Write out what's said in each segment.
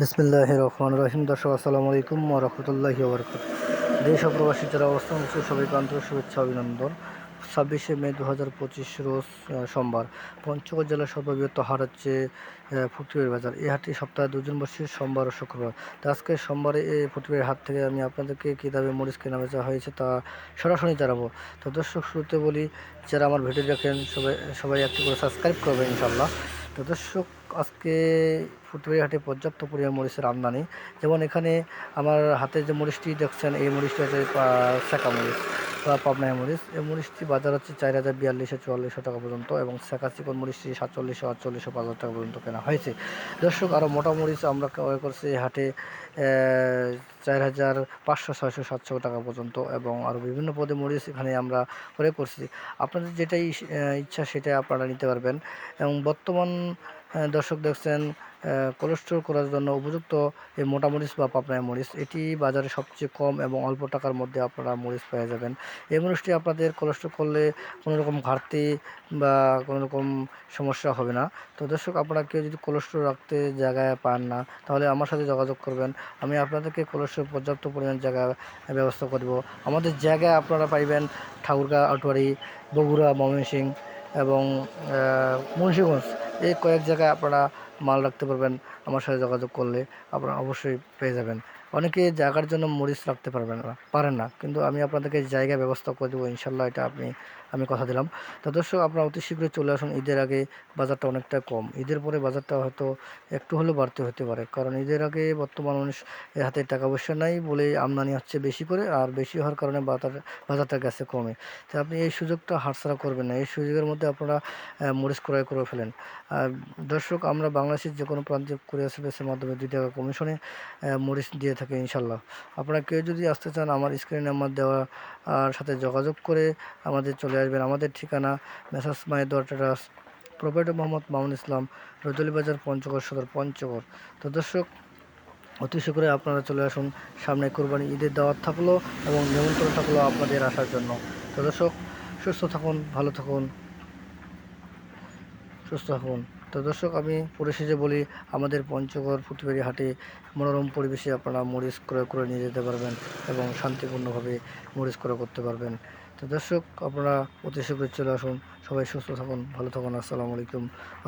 বিসমিল্লাহ রহমান রহিম দর্শক, আসসালামু আলাইকুম রহমতুল্লাহি ওবরকাত দেশ ও প্রবাসী যারা অবস্থান করছে, সবাইকে আন্তরিক শুভেচ্ছা অভিনন্দন। ছাব্বিশে মে দু হাজার পঁচিশ রোজ সোমবার পঞ্চগড় জেলার সর্ববৃহৎ হার হচ্ছে ফুটবির বাজার। এই হাটটি সপ্তাহে দুজন বসে, সোমবার ও শুক্রবার। তো আজকে সোমবারে এই ফুটবির হাট থেকে আমি আপনাদেরকে কী দামে মরিচ কেনা বেচা হয়েছে তা সরাসরি জানাব। তো দর্শক, শুরুতে বলি, যারা আমার ভিডিও দেখেন, সবাই সবাই একটু করে সাবস্ক্রাইব করবেন ইনশাল্লাহ তো দর্শক আজকে ফুটবরি হাটে পর্যাপ্ত পরিমাণ মরিচের আমদানি যেমন এখানে আমার হাতে যে মরিচটি দেখছেন, এই মরিচটি হচ্ছে শাঁকা মরিচ বা পাবনায় মরিচ। এই মরিচটি বাজার হচ্ছে চার হাজার বিয়াল্লিশশো চুয়াল্লিশশো টাকা পর্যন্ত এবং শাঁকা চিকন মরিচটি সাতচল্লিশশো আটচল্লিশশো পাঁচ হাজার টাকা পর্যন্ত কেনা হয়েছে। দর্শক আরও মোটা মরিচ আমরা ক্রয় করছি হাটে চার হাজার পাঁচশো, ছয়শো, সাতশো টাকা পর্যন্ত এবং আরও বিভিন্ন পদে মরিচ এখানে আমরা ক্রয় করছি। আপনাদের যেটাই ইচ্ছা সেটাই আপনারা নিতে পারবেন। এবং বর্তমান দর্শক দেখছেন কোলেস্টোর করার জন্য উপযুক্ত এই মোটা মরিচ বা পাবনায় মরিচ, এটি বাজারে সবচেয়ে কম এবং অল্প টাকার মধ্যে আপনারা মরিচ পেয়ে যাবেন। এই মরিচটি আপনাদের কোলেস্টোর করলে কোনো রকম ঘাটতি বা কোনো রকম সমস্যা হবে না। তো দর্শক, আপনারা কেউ যদি কোলেস্টোর রাখতে জায়গায় পান না, তাহলে আমার সাথে যোগাযোগ করবেন। আমি আপনাদেরকে কোলেস্টোর পর্যাপ্ত পরিমাণ জায়গা ব্যবস্থা করব। আমাদের জায়গায় আপনারা পাইবেন ঠাকুরগা আটোয়ারি বগুড়া, ময়মনসিংহ এবং মুন্সীগঞ্জ এই কয়েক জায়গায় আপনারা মাল রাখতে পারবেন, আমার সাথে যোগাযোগ করলে আপনারা অবশ্যই পেয়ে যাবেন। অনেকে জায়গার জন্য মরিচ রাখতে পারবেন না, পারেন না, কিন্তু আমি আপনাদেরকে জায়গা ব্যবস্থা করে দেবো, ইনশাল্লাহ এটা আপনি, আমি কথা দিলাম। তো দর্শক, আপনারা অতি শীঘ্রই চলে আসুন, ঈদের আগে বাজারটা অনেকটা কম। ঈদের পরে বাজারটা হয়তো একটু হলেও বাড়তে হতে পারে, কারণ ঈদের আগে বর্তমান মানুষ হাতে টাকা পয়সা নাই বলে আমদানি হচ্ছে বেশি করে, আর বেশি হওয়ার কারণে বাজার, বাজারটা গেছে কমে। তো আপনি এই সুযোগটা হাতছাড়া করবেন না, এই সুযোগের মধ্যে আপনারা মরিচ ক্রয় করে ফেলেন। দর্শক, আমরা বাংলাদেশের যে কোনো প্রান্তে কুরিয়ার সার্ভিসের মাধ্যমে দুই টাকা কমিশনে মরিচ দিয়ে থাকে ইনশাল্লাহ। আপনারা কেউ যদি আসতে চান, আমার স্ক্রিন নাম্বার দেওয়া আর সাথে যোগাযোগ করে আমাদের চলে আসবেন। আমাদের ঠিকানা মেসাস মায়ের দরটারাস প্রোপাইটার মোহাম্মদ মামুন ইসলাম রজলি বাজার, পঞ্চগড় সদর, পঞ্চগড়। তো দর্শক, অতি শীঘ্রই আপনারা চলে আসুন। সামনে কোরবানি ঈদের দাওয়াত থাকল এবং নিমন্ত্রণ থাকল আপনাদের আসার জন্য। তো দর্শক, সুস্থ থাকুন, ভালো থাকুন, সুস্থ থাকুন। তো দর্শক, আমি পরিশেষে বলি, আমাদের পঞ্চগড় ফুটবেরি হাটে মনোরম পরিবেশে আপনারা মরিচ ক্রয় করে নিয়ে যেতে পারবেন এবং শান্তিপূর্ণভাবে মরিচ ক্রয় করতে পারবেন। তো দর্শক, আপনারা অতি শীঘ্রই চলে আসুন। সবাই সুস্থ থাকুন, ভালো থাকুন। আসসালামু আলাইকুম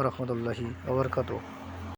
রহমতুল্লাহি আবরকাত